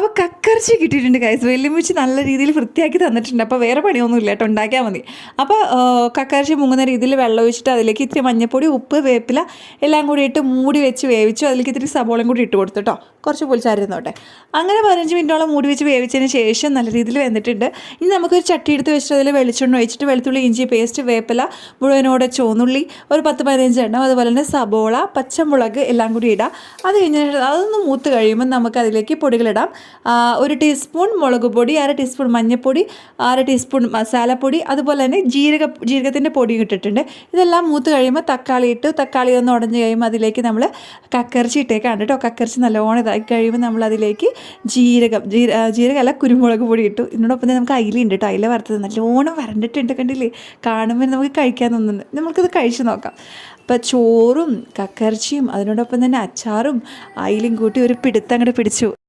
അപ്പോൾ കക്കർച്ചി കിട്ടിയിട്ടുണ്ട് കൈസ് വെല്ലുമിച്ച് നല്ല രീതിയിൽ വൃത്തിയാക്കി തന്നിട്ടുണ്ട്. അപ്പോൾ വേറെ പണിയൊന്നും ഇല്ല കേട്ടോ ഉണ്ടാക്കിയാൽ മതി. അപ്പോൾ കക്കർച്ചി മുങ്ങുന്ന രീതിയിൽ വെള്ളം ഒഴിച്ചിട്ട് അതിലേക്ക് ഇത്തിരി മഞ്ഞപ്പൊടി ഉപ്പ് വേപ്പില എല്ലാം കൂടി ഇട്ട് മൂടി വെച്ച് വേവിച്ചു. അതിലേക്ക് ഇത്തിരി സബോളം കൂടി ഇട്ട് കൊടുത്തു കേട്ടോ. കുറച്ച് പൊളിച്ചായിരുന്നോട്ടെ. അങ്ങനെ പതിനഞ്ച് മിനിറ്റോളം മൂടി വെച്ച് വേവിച്ചതിന് ശേഷം നല്ല രീതിയിൽ വെന്തിട്ടുണ്ട്. ഇനി നമുക്കൊരു ചട്ടി എടുത്ത് വെച്ചിട്ട് അതിൽ വെളിച്ചെണ്ണ ഒഴിച്ചിട്ട് വെളുത്തുള്ളി ഇഞ്ചി പേസ്റ്റ് വേപ്പില മുഴുവനോടെ ചോന്നുള്ളി ഒരു പത്ത് പതിനഞ്ച് എണ്ണം അതുപോലെ തന്നെ സബോള പച്ചമുളക് എല്ലാം കൂടി ഇടാം. അത് കഴിഞ്ഞിട്ട് അതൊന്ന് മൂത്ത് കഴിയുമ്പോൾ നമുക്ക് അതിലേക്ക് പൊടികളിടാം ഒരു ടീസ്പൂൺ മുളക് പൊടി അര ടീസ്പൂൺ മഞ്ഞൾപ്പൊടി അര ടീസ്പൂൺ മസാലപ്പൊടി അതുപോലെ തന്നെ ജീരക ജീരകത്തിന്റെ പൊടി ഇട്ടിട്ടുണ്ട്. ഇതെല്ലാം മൂത്ത് കഴിയുമ്പോൾ തക്കാളി ഇട്ട് തക്കാളി ഒന്ന് ഉടഞ്ഞ് കഴിയുമ്പോൾ അതിലേക്ക് നമ്മൾ കക്കറിച്ചി ഇട്ടേക്കാണ് കേട്ടോ. കക്കറിച്ചി നല്ലോണം ഇതാക്കി കഴിയുമ്പോൾ നമ്മൾ അതിലേക്ക് ജീരകം ജീര ജീരകമല്ല കുരുമുളക് പൊടി ഇട്ടു. ഇതിനോടൊപ്പം തന്നെ നമുക്ക് അയിലുണ്ട് കേട്ടോ. അയില വറുത്തത് നല്ലോണം വരണ്ടിട്ടുണ്ട് കണ്ടില്ലേ? കാണുമ്പോൾ നമുക്ക് കഴിക്കാൻ തോന്നുന്നു നമുക്കിത് കഴിച്ചു നോക്കാം. അപ്പോൾ ചോറും കക്കറിച്ചിയും അതിനോടൊപ്പം തന്നെ അച്ചാറും അയിലും കൂട്ടി ഒരു പിടുത്തം അങ്ങോട്ട് പിടിച്ചു.